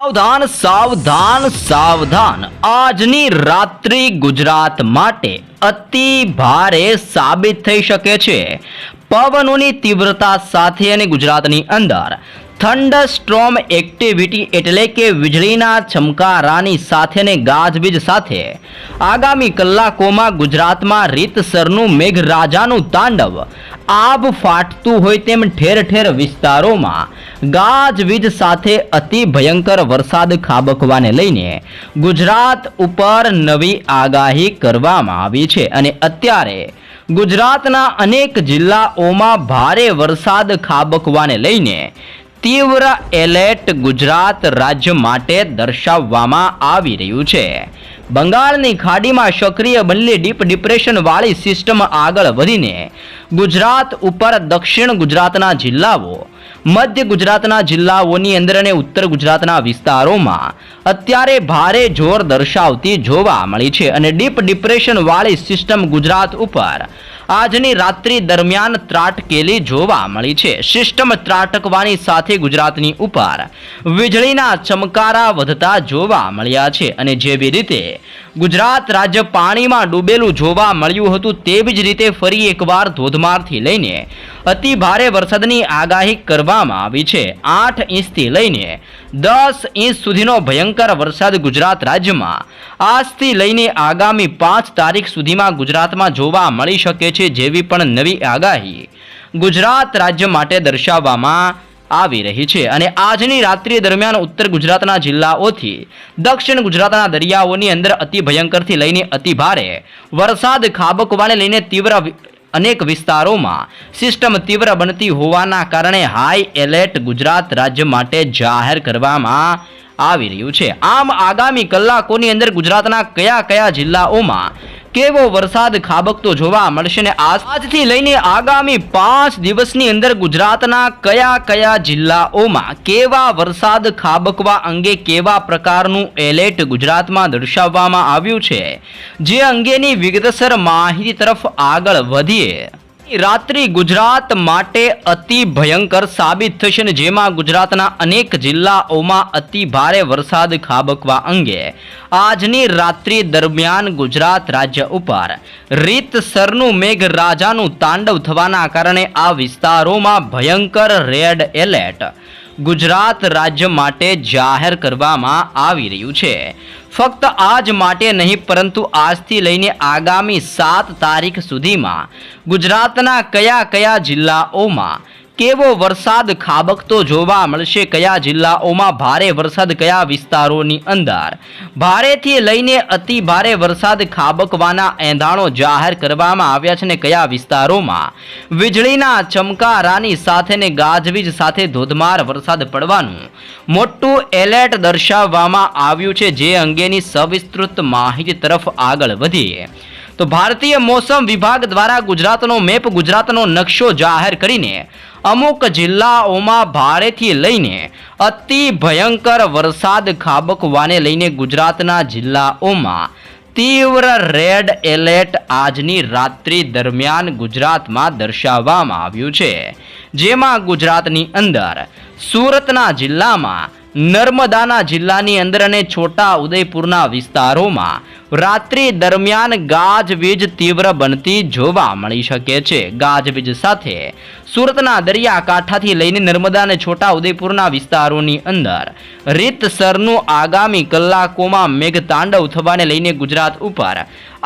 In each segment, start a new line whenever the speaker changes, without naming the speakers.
સાવધાન સાવધાન સાવધાન. આજની રાત્રિ ગુજરાત માટે અતિ ભારે સાબિત થઈ શકે છે. પવનોની તીવ્રતા સાથે અને ગુજરાતની અંદર થંડર સ્ટ્રોમ એક્ટિવિટી એટલે કે વીજળીના ચમકારાની સાથે ને ગાજવીજ સાથે. આગામી કલાકોમાં ગુજરાતમાં રીતસરનું મેઘરાજાનું તાંડવ. આબ ફાટતું હોય તેમ ઠેર ઠેર વિસ્તારોમાં. ગાજવીજ સાથે અતિ ભયંકર વરસાદ ખાબકવાને લઈને ગુજરાત ઉપર નવી આગાહી કરવામાં આવી છે અને અત્યારે ગુજરાતના અનેક જિલ્લાઓમાં ભારે વરસાદ ખાબકવાને લઈને તીવ્ર એલર્ટ ગુજરાત રાજ્ય માટે દર્શાવવામાં આવી રહ્યું છે. બંગાળની ખાડીમાં સક્રિય બનેલી ડીપ ડિપ્રેશનવાળી સિસ્ટમ આગળ વધીને ગુજરાત ઉપર દક્ષિણ ગુજરાતના જિલ્લાઓ, મધ્ય ગુજરાતના જિલ્લાઓની અંદર અને ઉત્તર ગુજરાતના વિસ્તારોમાં અત્યારે ભારે જોર દર્શાવતી જોવા મળી છે અને ડીપ ડિપ્રેશનવાળી સિસ્ટમ ગુજરાત ઉપર આજની રાત્રિ દરમિયાન ત્રાટકેલી જોવા મળી છે. સિસ્ટમ ત્રાટકવાની સાથે ગુજરાતની ઉપર વીજળીના ચમકારા વધતા જોવા મળ્યા છે અને જેવી રીતે ગુજરાત રાજ્ય પાણીમાં ડૂબેલું જોવા મળ્યું હતું તેવી જ રીતે ફરી એકવાર ધોધમારથી લઈને અતિ ભારે વરસાદની આગાહી કરવામાં આવી છે. આઠ ઇંચથી લઈને દસ ઇંચ સુધીનો ભયંકર વરસાદ ગુજરાત રાજ્યમાં. આજથી લઈને આગામી પાંચ તારીખ સુધીમાં ગુજરાતમાં જોવા મળી શકે છે જેવી પણ નવી આગાહી ગુજરાત રાજ્ય માટે દર્શાવવામાં આવી રહી છે. અને આજની રાત્રિ દરમિયાન ઉત્તર ગુજરાતના જિલ્લાઓથી દક્ષિણ ગુજરાતના દરિયાઓની અંદર અતિ ભયંકરથી લઈને અતિ ભારે વરસાદ ખાબકવાને લઈને તીવ્ર અનેક વિસ્તારોમાં સિસ્ટમ તીવ્ર બનતી હોવાના કારણે હાઈ એલર્ટ ગુજરાત રાજ્ય માટે જાહેર કરવામાં આવી રહ્યું છે. આમ આગામી કલાકોની અંદર ગુજરાતના કયા કયા જિલ્લાઓમાં કેવો વરસાદ ખાબકતો જોવા મળશે ને આજ- આજથી લઈને આગામી પાંચ દિવસની અંદર ગુજરાતના કયા કયા જિલ્લાઓમાં કેવા વરસાદ ખાબકવા અંગે કેવા પ્રકારનું એલર્ટ ગુજરાતમાં દર્શાવવામાં આવ્યું છે? જે અંગેની વિગતસર માહિતી તરફ આગળ વધીએ. રાત્રિ ગુજરાત માટે અતિ ભયંકર સાબિત થશે ને જેમાં ગુજરાતના અનેક જિલ્લાઓમાં અતિ ભારે વરસાદ ખાબકવા અંગે આજની રાત્રિ દરમિયાન ગુજરાત રાજ્ય ઉપર રીતસરનું મેઘરાજાનું તાંડવ થવાના કારણે આ વિસ્તારોમાં ભયંકર રેડ એલર્ટ ગુજરાત રાજ્ય માટે જાહેર કરવામાં આવી રહ્યું છે. ફક્ત આજ માટે નહીં, પરંતુ આજથી લઈને આગામી સાત તારીખ સુધીમાં ગુજરાતના કયા કયા જિલ્લાઓમાં કેવો વરસાદ ખાબકતો જોવા મળશે? કયા જિલ્લાઓમાં ભારે વરસાદ, કયા વિસ્તારોની અંદર? ભારેથી લઈને અતિ ભારે વરસાદ ખાબકવાના એંધાણો જાહેર કરવામાં આવ્યા છે ને કયા વિસ્તારોમાં? વીજળીના ચમકારાની સાથે ને ગાજવીજ સાથે ધોધમાર વરસાદ પડવાનું. મોટું એલર્ટ દર્શાવવામાં આવ્યું છે, જે અંગેની સવિસ્તૃત માહિતી તરફ આગળ વધીએ. તો ભારતીય મોસમ વિભાગ દ્વારા ગુજરાતનો મેપ, ગુજરાતનો નકશો જાહેર કરીને અમુક જિલ્લાઓમાં ભારેથી લઈને અતિ ભયંકર વરસાદ ખાબકવાને લઈને ગુજરાતના જિલ્લાઓમાં તીવ્ર રેડ એલર્ટ આજની રાત્રિ દરમિયાન ગુજરાતમાં દર્શાવવામાં આવ્યું છે. જેમાં ગુજરાતની અંદર સુરતના જિલ્લામાં નર્મદાના જિલ્લાની અંદર અને છોટા ઉદયપુરના વિસ્તારોમાં રાત્રિ દરમિયાન ગાજવીજ તીવ્ર બનતી જોવા મળી શકે છે. ગાજવીજ સાથે સુરતના દરિયાકાંઠાથી લઈને નર્મદા અને છોટા ઉદયપુરના વિસ્તારોની અંદર રીતસરનું આગામી કલાકોમાં મેઘતાંડવ થવાને લઈને ગુજરાત ઉપર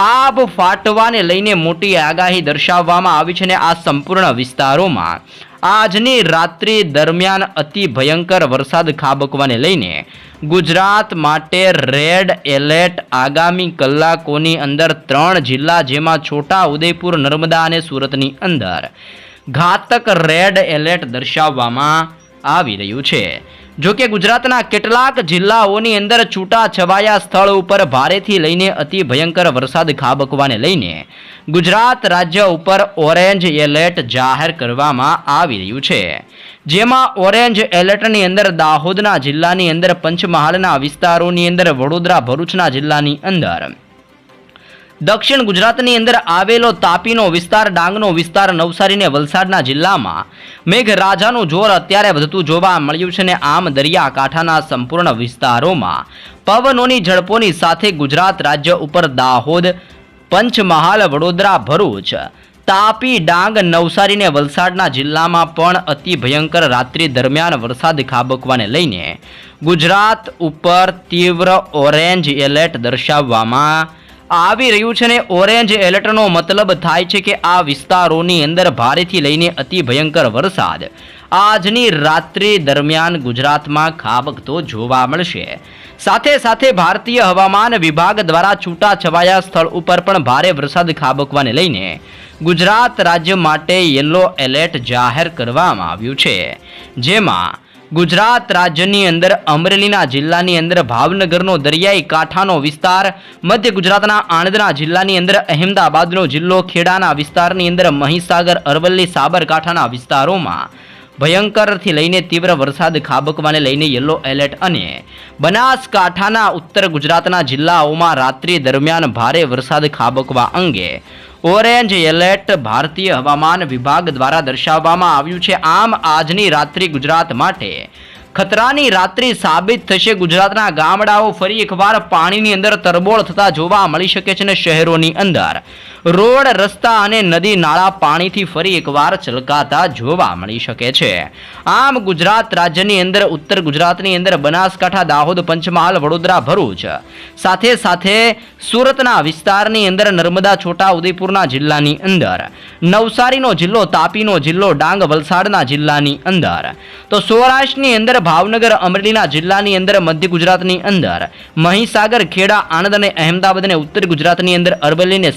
આબ ફાટવાને લઈને મોટી આગાહી દર્શાવવામાં આવી છે અને આ સંપૂર્ણ વિસ્તારોમાં આજની રાત્રિ દરમિયાન અતિ ભયંકર વરસાદ ખાબકવાને લઈને ગુજરાત માટે રેડ એલર્ટ આગામી કલાકોની અંદર ત્રણ જિલ્લા જેમાં છોટા ઉદયપુર, નર્મદા અને સુરતની અંદર ઘાતક રેડ એલર્ટ દર્શાવવામાં આવી રહ્યું છે. જો કે ગુજરાતના કેટલાક જિલ્લાઓની અંદર છૂટા છવાયા સ્થળ ઉપર ભારેથી લઈને અતિ ભયંકર વરસાદ ખાબકવાને લઈને ગુજરાત રાજ્ય ઉપર ઓરેન્જ એલર્ટ જાહેર કરવામાં આવી રહ્યું છે. જેમાં ઓરેન્જ એલર્ટની અંદર દાહોદના જિલ્લાની અંદર પંચમહાલના વિસ્તારોની અંદર વડોદરા ભરૂચના જિલ્લાની અંદર દક્ષિણ ગુજરાતની અંદર આવેલો તાપીનો વિસ્તાર, ડાંગનો વિસ્તાર, નવસારીને વલસાડના જિલ્લામાં મેઘરાજાનું જોર અત્યારે વધતું જોવા મળ્યું છે ને આમ દરિયાકાંઠાના સંપૂર્ણ વિસ્તારોમાં પવનોની ઝડપોની સાથે ગુજરાત રાજ્ય ઉપર દાહોદ, પંચમહાલ, વડોદરા, ભરૂચ, તાપી, ડાંગ, નવસારીને વલસાડના જિલ્લામાં પણ અતિ ભયંકર રાત્રિ દરમિયાન વરસાદ ખાબકવાને લઈને ગુજરાત ઉપર તીવ્ર ઓરેન્જ એલર્ટ દર્શાવવામાં આવી રહ્યું છે ને ઓરેન્જ એલર્ટનો મતલબ થાય છે કે આ વિસ્તારોની અંદર ભારેથી લઈને અતિ ભયંકર વરસાદ. આજની રાત્રિ દરમિયાન ગુજરાતમાં ખાબકતો જોવા મળશે. સાથે સાથે ભારતીય હવામાન વિભાગ દ્વારા છૂટાછવાયા સ્થળ ઉપર પણ ભારે વરસાદ ખાબકવાને લઈને ગુજરાત રાજ્ય માટે યલો એલર્ટ જાહેર કરવામાં આવ્યું છે. જેમાં ગુજરાત રાજ્યની અંદર અમરેલીના જિલ્લાની અંદર ભાવનગરનો દરિયાઈ કાંઠાનો વિસ્તાર, મધ્ય ગુજરાતના આણંદના જિલ્લાની અંદર અહેમદાબાદનો જિલ્લો ખેડાના વિસ્તારની અંદર મહીસાગર અરવલ્લી સાબરકાંઠાના વિસ્તારોમાં. ભયંકરથી લઈને તીવ્ર વરસાદ ખાબકવાને લઈને યલો એલર્ટ અને બનાસકાંઠાના ઉત્તર ગુજરાતના જિલ્લાઓમાં રાત્રિ દરમિયાન ભારે વરસાદ ખાબકવા અંગે ઓરેન્જ એલર્ટ ભારતીય હવામાન વિભાગ દ્વારા દર્શાવવામાં આવ્યું છે. આમ આજની રાત્રિ ગુજરાત માટે ખતરાની રાત્રિ સાબિત થશે. ગુજરાતના ગામડાઓ ફરી એકવાર પાણીની અંદર તરબોળ થતા જોવા મળી શકે છે ને શહેરોની અંદર રોડ રસ્તા અને નદી નાળા પાણીથી ફરી એકવાર છલકાતા જોવા મળી શકે છે. આમ ગુજરાત રાજ્યની અંદર, ઉત્તર ગુજરાતની અંદર બનાસકાંઠા, દાહોદ, પંચમહાલ, વડોદરા, ભરૂચ, સાથે સાથે સુરતના વિસ્તારની અંદર નર્મદા, છોટા ઉદેપુરના જિલ્લાની અંદર, નવસારીનો જિલ્લો, તાપીનો જિલ્લો, ડાંગ, વલસાડના જિલ્લાની અંદર, તો સૌરાષ્ટ્રની અંદર ભાવનગર, અમરેલીના જિલ્લાની અંદર મધ્ય ગુજરાતની અંદર, મહીસાગર, ખેડા, આણંદ અને અહેમદાબાદ અને ઉત્તર ગુજરાતની અંદર અરવલ્લી અને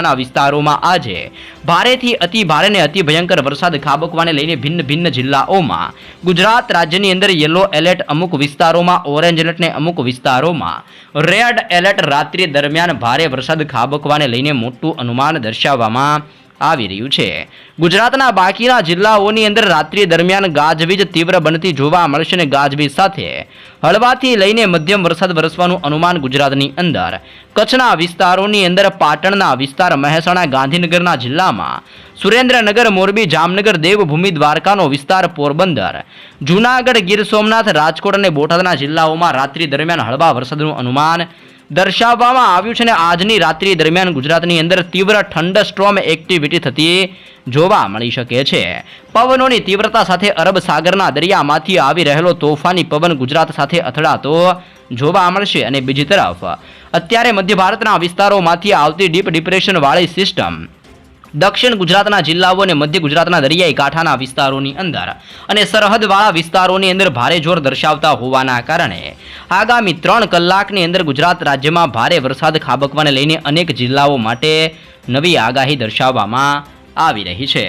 સાબરકાંઠાના વિસ્તારોમાં આજે ભારેથી અતિ ભારે અને અતિ ભયંકર વરસાદ ખાબકવાને લઈને ભિન્ન ભિન્ન જિલ્લાઓમાં, ગુજરાત રાજ્યની અંદર યલો એલર્ટ અમુક વિસ્તારોમાં ઓરેન્જ એલર્ટ ને અમુક વિસ્તારોમાં રેડ એલર્ટ રાત્રિ દરમિયાન ભારે વરસાદ ખાબકવાને લઈને મોટું અનુમાન દર્શાવવામાં આવી રહ્યું છે. ગુજરાતના બાકીના જિલ્લાઓની અંદર રાત્રિ દરમિયાન ગાજવીજ તીવ્ર બનતી જોવા મળશે અને ગાજવીજ સાથે હળવાથી લઈને મધ્યમ વરસાદ વરસવાનું અનુમાન ગુજરાતની અંદર. કચ્છના વિસ્તારોની અંદર પાટણના વિસ્તાર, મહેસાણા, ગાંધીનગરના જિલ્લામાં સુરેન્દ્રનગર, મોરબી, જામનગર, દેવભૂમિ, દ્વારકાનો વિસ્તાર પોરબંદર. જૂનાગઢ, ગીર સોમનાથ, રાજકોટ અને બોટાદના જિલ્લાઓમાં રાત્રિ દરમિયાન હળવા વરસાદનું અનુમાન દર્શાવવામાં આવ્યું છે અને આજની રાત્રિ દરમિયાન ગુજરાતની અંદર તીવ્ર ઠંડ સ્ટ્રોમ એક્ટિવિટી થતી જોવા મળી શકે છે. પવનોની તીવ્રતા સાથે અરબ સાગરના દરિયામાંથી આવી રહેલો તોફાની પવન ગુજરાત સાથે અથડાતો જોવા મળશે અને બીજી તરફ અત્યારે મધ્ય ભારતના વિસ્તારોમાંથી આવતી ડીપ ડિપ્રેશનવાળી સિસ્ટમ દક્ષિણ ગુજરાતના જિલ્લાઓ અને મધ્ય ગુજરાતના દરિયાઈ કાંઠાના વિસ્તારોની અંદર અને સરહદવાળા વિસ્તારોની અંદર ભારે જોર દર્શાવતા હોવાના કારણે આગામી ત્રણ કલાકની અંદર ગુજરાત રાજ્યમાં ભારે વરસાદ ખાબકવાને લઈને અનેક જિલ્લાઓ માટે નવી આગાહી દર્શાવવામાં આવી રહી છે.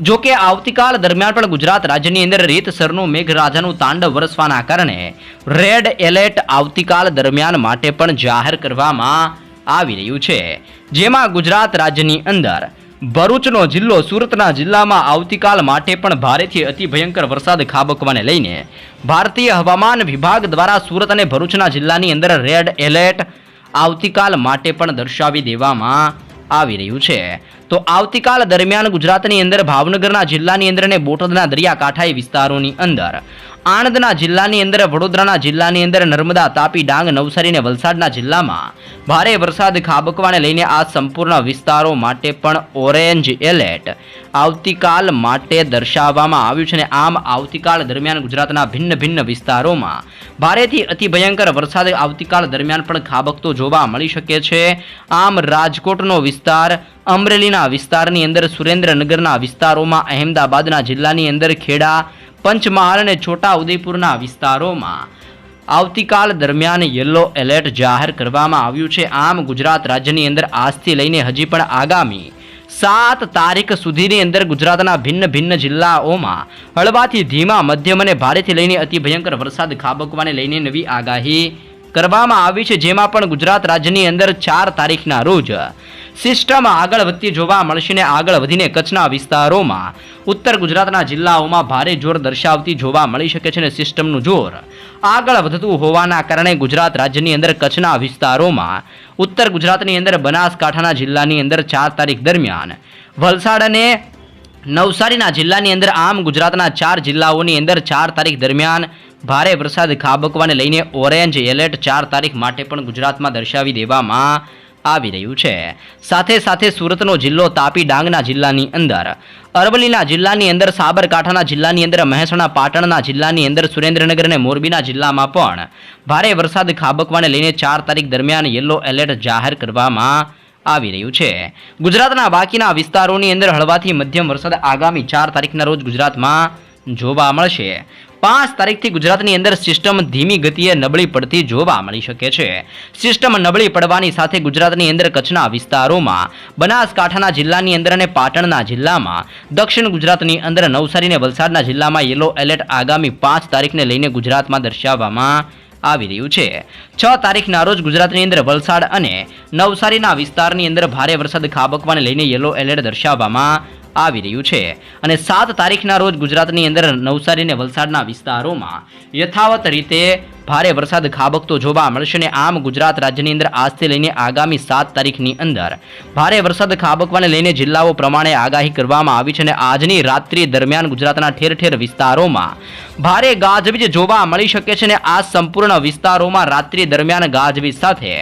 જો કે આવતીકાલ દરમિયાન પણ ગુજરાત રાજ્યની અંદર રીતસરનું મેઘરાજાનું તાંડવ વરસવાના કારણે રેડ એલર્ટ આવતીકાલ દરમિયાન માટે પણ જાહેર કરવામાં આવી રહ્યું છે. જેમાં ગુજરાત રાજ્યની અંદર ભરૂચનો જિલ્લો સુરતના જિલ્લામાં આવતીકાલ માટે પણ ભારેથી અતિ ભયંકર વરસાદ ખાબકવાને લઈને ભારતીય હવામાન વિભાગ દ્વારા સુરત અને ભરૂચના જિલ્લાની અંદર રેડ એલર્ટ આવતીકાલ માટે પણ દર્શાવી દેવામાં આવી રહ્યું છે. તો આવતીકાલ દરમિયાન ગુજરાતની અંદર ભાવનગરના જિલ્લાની અંદર અને બોટાદના દરિયાકાંઠાઈ વિસ્તારોની અંદર. આણંદના જિલ્લાની અંદર, વડોદરાના જિલ્લાની અંદર, નર્મદા, તાપી, ડાંગ, નવસારી અને વલસાડના જિલ્લામાં ભારે વરસાદ ખાબકવાને લઈને આ સંપૂર્ણ વિસ્તારો માટે પણ ઓરેન્જ એલર્ટ આવતીકાલ માટે દર્શાવવામાં આવ્યું છે અને આમ આવતીકાલ દરમિયાન ગુજરાતના ભિન્ન ભિન્ન વિસ્તારોમાં ભારેથી અતિ ભયંકર વરસાદ આવતીકાલ દરમિયાન પણ ખાબકતો જોવા મળી શકે છે. આમ રાજકોટનો વિસ્તાર અમરેલીના વિસ્તારની અંદર સુરેન્દ્રનગરના વિસ્તારોમાં, અહેમદાબાદના જિલ્લાની અંદર ખેડા, પંચમહાલ અને છોટા ઉદેપુરના વિસ્તારોમાં આવતીકાલ દરમિયાન યલો એલર્ટ જાહેર કરવામાં આવ્યું છે. આમ ગુજરાત રાજ્યની અંદર આજથી લઈને હજી પણ આગામી સાત તારીખ સુધીની અંદર ગુજરાતના ભિન્ન ભિન્ન જિલ્લાઓમાં હળવાથી ધીમા, મધ્યમ અને ભારેથી લઈને અતિ ભયંકર વરસાદ ખાબકવાને લઈને નવી આગાહી કરવામાં આવી છે. જેમાં પણ ગુજરાત રાજ્યની અંદર ચાર તારીખના રોજ સિસ્ટમ આગળ વધતી જોવા મળશે આગળ વધીને કચ્છના વિસ્તારોમાં. ઉત્તર ગુજરાતના જિલ્લાઓમાં ભારે જોર દર્શાવતી જોવા મળી શકે છે ને સિસ્ટમનું જોર. આગળ વધતું હોવાના કારણે ગુજરાત રાજ્યની અંદર કચ્છના વિસ્તારોમાં, ઉત્તર ગુજરાતની અંદર બનાસકાંઠાના જિલ્લાની અંદર ચાર તારીખ દરમિયાન, વલસાડ અને નવસારીના જિલ્લાની અંદર આમ ગુજરાતના ચાર જિલ્લાઓની અંદર ચાર તારીખ દરમિયાન ભારે વરસાદ ખાબકવાને લઈને ઓરેન્જ એલર્ટ ચાર તારીખ માટે પણ ગુજરાતમાં દર્શાવી દેવામાં આવી રહ્યું છે. સાથે સાથે સુરતનો જિલ્લો તાપી ડાંગના જિલ્લાની અંદર. અરવલ્લીના જિલ્લાની અંદર, સાબરકાંઠાના જિલ્લાની અંદર, મહેસાણા પાટણના જિલ્લાની અંદર, સુરેન્દ્રનગર અને મોરબીના જિલ્લામાં પણ ભારે વરસાદ ખાબકવાને લઈને ચાર તારીખ દરમિયાન યલો એલર્ટ જાહેર કરવામાં આવી રહ્યું છે. ગુજરાતના બાકીના વિસ્તારોની અંદર હળવાથી મધ્યમ વરસાદ આગામી ચાર તારીખના રોજ ગુજરાતમાં જોવા મળશે. પાંચ તારીખથી ગુજરાતની અંદર સિસ્ટમ ધીમી ગતિએ નબળી પડતી જોવા મળી શકે છે. સિસ્ટમ નબળી પડવાની સાથે ગુજરાતની અંદર કચ્છના વિસ્તારોમાં, બનાસકાંઠાના જિલ્લાની અંદર અને પાટણના જિલ્લામાં, દક્ષિણ ગુજરાતની અંદર નવસારી અને વલસાડના જિલ્લામાં યલો એલર્ટ આગામી પાંચ તારીખને લઈને ગુજરાતમાં દર્શાવવામાં આવી રહ્યું છે. છ તારીખના રોજ ગુજરાતની અંદર વલસાડ અને નવસારીના વિસ્તારની અંદર ભારે વરસાદ ખાબકવાને લઈને યલો એલર્ટ દર્શાવવામાં આવી રહ્યું છે. અને સાત તારીખના રોજ ગુજરાતની અંદર નવસારી અને વલસાડના વિસ્તારોમાં યથાવત રીતે ભારે વરસાદ ખાબકતો જોવા મળશે અને આમ ગુજરાત રાજ્યની અંદર આજથી લઈને આગામી સાત તારીખની અંદર ભારે વરસાદ ખાબકવાને લઈને જિલ્લાઓ પ્રમાણે આગાહી કરવામાં આવી છે અને આજની રાત્રિ દરમિયાન ગુજરાતના ઠેર ઠેર વિસ્તારોમાં ભારે ગાજવીજ જોવા મળી શકે છે અને આ સંપૂર્ણ વિસ્તારોમાં રાત્રિ દરમિયાન ગાજવીજ સાથે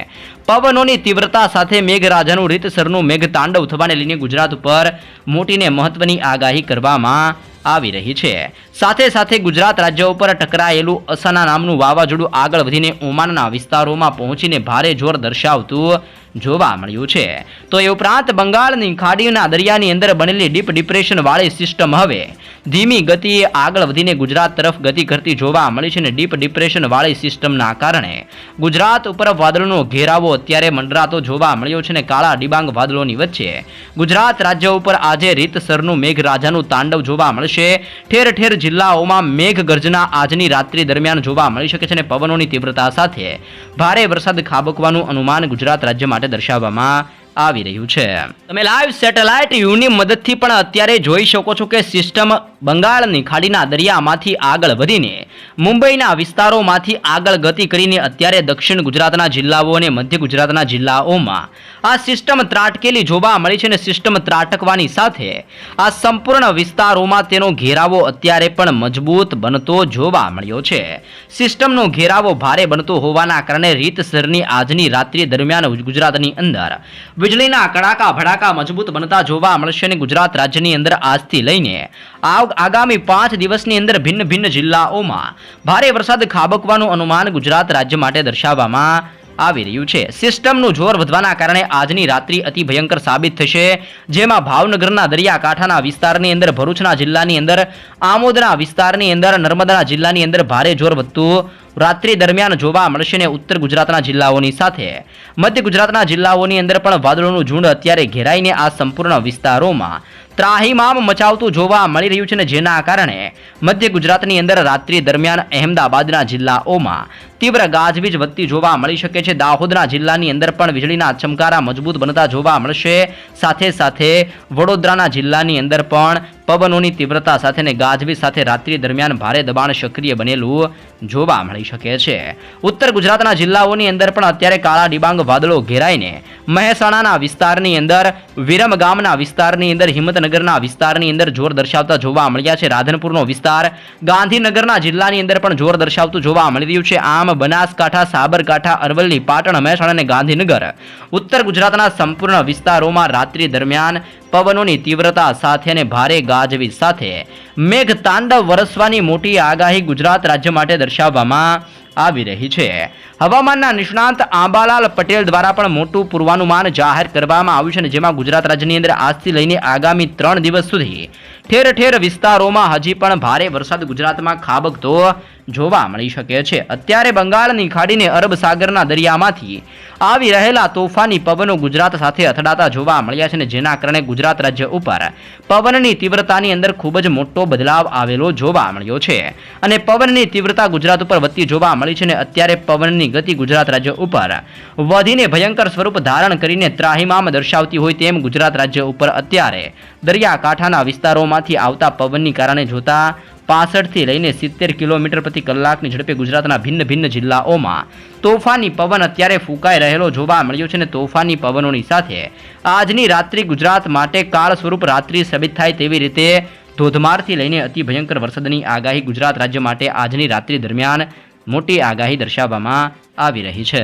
પવનોની તીવ્રતા સાથે મેઘરાજાનું રીતસરનું મેઘતાંડવ થવાને લઈને ગુજરાત ઉપર મોટીને મહત્વની આગાહી કરવામાં આવી રહી છે. સાથે સાથે ગુજરાત રાજ્ય ઉપર ટકરાયેલું અસાના નામનું વાવાઝોડું આગળ વધીને ઓમાનના વિસ્તારોમાં પહોંચીને ભારે જોર દર્શાવતું જોવા મળ્યું છે. તો એ ઉપરાંત બંગાળની ખાડીના દરિયાની અંદર બનેલી ડીપ ડિપ્રેશન વાળી સિસ્ટમ હવે ધીમી ગતિએ આગળ વધીને ગુજરાત તરફ ગતિ કરતી જોવા મળી છે અને ડીપ ડિપ્રેશન વાળી સિસ્ટમના કારણે ગુજરાત ઉપર વાદળનો ઘેરાવો અત્યારે મંડરાતો જોવા મળ્યો છે અને કાળા ડિબાંગ વાદળોની વચ્ચે ગુજરાત રાજ્ય ઉપર આજે રીતસરનું મેઘરાજાનું તાંડવ જોવા મળશે. ઠેર ઠેર જિલ્લાઓમાં મેઘગર્જના આજની રાત્રિ દરમિયાન જોવા મળી શકે છે અને પવનોની તીવ્રતા સાથે ભારે વરસાદ ખાબકવાનું અનુમાન ગુજરાત રાજ્ય માટે દર્શાવવામાં આવી રહ્યું છે. તમે લાઈવ સેટેલાઇટ યુની મદદથી પણ અત્યારે જોઈ શકો છો કે સિસ્ટમ બંગાળની ખાડીના દરિયામાંથી આગળ વધીને મુંબઈના વિસ્તારોમાંથી આગળ ગતિ કરીને અત્યારે દક્ષિણ ગુજરાતના જિલ્લાઓ અને મધ્ય ગુજરાતના જિલ્લાઓમાં આ સિસ્ટમ ત્રાટકેલી જોવા મળી છે અને સિસ્ટમ ત્રાટકવાની સાથે આ સંપૂર્ણ વિસ્તારોમાં તેનો ઘેરાવો અત્યારે પણ મજબૂત બનતો જોવા મળ્યો છે. સિસ્ટમનો ઘેરાવો ભારે બનતો હોવાના કારણે રીતસરની આજની રાત્રિ દરમિયાન ગુજરાતની અંદર વીજળીના કડાકા ભડાકા મજબૂત બનતા જોવા મળશે અને ગુજરાત રાજ્યની અંદર આજથી લઈને આગ- આગામી પાંચ દિવસની અંદર ભિન્ન ભિન્ન જિલ્લાઓમાં ભારે વરસાદ ખાબકવાનું અનુમાન ગુજરાત રાજ્ય માટે દર્શાવવામાં આવી રહ્યું છે. સિસ્ટમનું જોર વધવાના કારણે આજની રાત્રિ અતિ ભયંકર સાબિત થશે. જેમાં ભાવનગરના દરિયાકાંઠાના વિસ્તારની અંદર, ભરૂચના જિલ્લાની અંદર, આમોદના વિસ્તારની અંદર, નર્મદાના જિલ્લાની અંદર ભારે જોર વધતું રાત્રિ દરમિયાન જોવા મળશે ને ઉત્તર ગુજરાતના જિલ્લાઓની સાથે. મધ્ય ગુજરાતના જિલ્લાઓની અંદર પણ વાદળોનું ઝુંડ અત્યારે ઘેરાઈને આ સંપૂર્ણ વિસ્તારોમાં ત્રાહીમામ મચાવતું જોવા મળી રહ્યું છે ને જેના કારણે મધ્ય ગુજરાતની અંદર રાત્રિ દરમિયાન અહેમદાબાદના જિલ્લાઓમાં તીવ્ર ગાજવીજ વધતી જોવા મળી શકે છે. દાહોદના જિલ્લાની અંદર પણ વીજળીના ચમકારા મજબૂત બનતા જોવા મળશે. સાથે સાથે વડોદરાના જિલ્લાની અંદર પણ પવનોની તીવ્રતા સાથે ને ગાજવીજ સાથે રાત્રિ દરમિયાન ભારે દબાણ સક્રિય બનેલું જોવા મળી શકે છે. ઉત્તર ગુજરાતના જિલ્લાઓની અંદર પણ અત્યારે કાળા ડિબાંગ વાદળો ઘેરાઈને મહેસાણાના વિસ્તારની અંદર, વિરમ ગામના વિસ્તારની અંદર, હિંમતનગરના વિસ્તારની અંદર જોર દર્શાવતા જોવા મળ્યા છે. રાધનપુરનો વિસ્તાર ગાંધીનગરના જિલ્લાની અંદર પણ જોર દર્શાવતું જોવા મળી રહ્યું છે. આમ બનાસકાંઠા, સાબરકાંઠા, અરવલ્લી, પાટણ, મહેસાણા અને ગાંધીનગર. ઉત્તર ગુજરાતના સંપૂર્ણ વિસ્તારોમાં રાત્રિ દરમિયાન પવનોની તીવ્રતા સાથે અને ભારે ગાજવીજ સાથે. મેઘ તાંડવ વરસવાની મોટી આગાહી ગુજરાત રાજ્ય માટે દર્શાવવામાં આવી રહી છે. હવામાનના નિષ્ણાંત આંબાલાલ પટેલ દ્વારા પણ મોટું પૂર્વાનુમાન જાહેર કરવામાં આવ્યું છે અને જેમાં ગુજરાત રાજ્યની અંદર આજથી લઈને આગામી ત્રણ દિવસ સુધી ઠેર ઠેર વિસ્તારોમાં હજી પણ ભારે વરસાદ ગુજરાતમાં ખાબકતો જોવા મળી શકે છે. અત્યારે બંગાળની ખાડીને અરબ સાગરના દરિયામાંથી આવી રહેલા તોફાની પવનો ગુજરાત સાથે અથડાતા જોવા મળ્યા છે અને જેના કારણે ગુજરાત રાજ્ય ઉપર પવનની તીવ્રતાની અંદર ખૂબ જ મોટો બદલાવ આવેલો જોવા મળ્યો છે. અને પવનની તીવ્રતા ગુજરાત ઉપર વધતી જોવા મળી છે અને અત્યારે પવનની ગતિ ગુજરાત રાજ્ય ઉપર વધીને ભયંકર સ્વરૂપ ધારણ કરીને ત્રાહિમામ દર્શાવતી હોય તેમ ગુજરાત રાજ્ય ઉપર અત્યારે દરિયાકાંઠાના વિસ્તારોમાંથી આવતા પવનની કારણે જોતા પાસઠથી લઈને સિત્તેર કિલોમીટર પ્રતિ કલાકની ઝડપે ગુજરાતના ભિન્ન ભિન્ન જિલ્લાઓમાં તોફાની પવન અત્યારે ફૂંકાઈ રહેલો જોવા મળ્યો છે અને તોફાની પવનોની સાથે આજની રાત્રિ ગુજરાત માટે કાળ સ્વરૂપ રાત્રિ સાબિત થાય તેવી રીતે ધોધમારથી લઈને અતિ ભયંકર વરસાદની આગાહી ગુજરાત રાજ્ય માટે આજની રાત્રિ દરમિયાન મોટી આગાહી દર્શાવવામાં આવી રહી છે.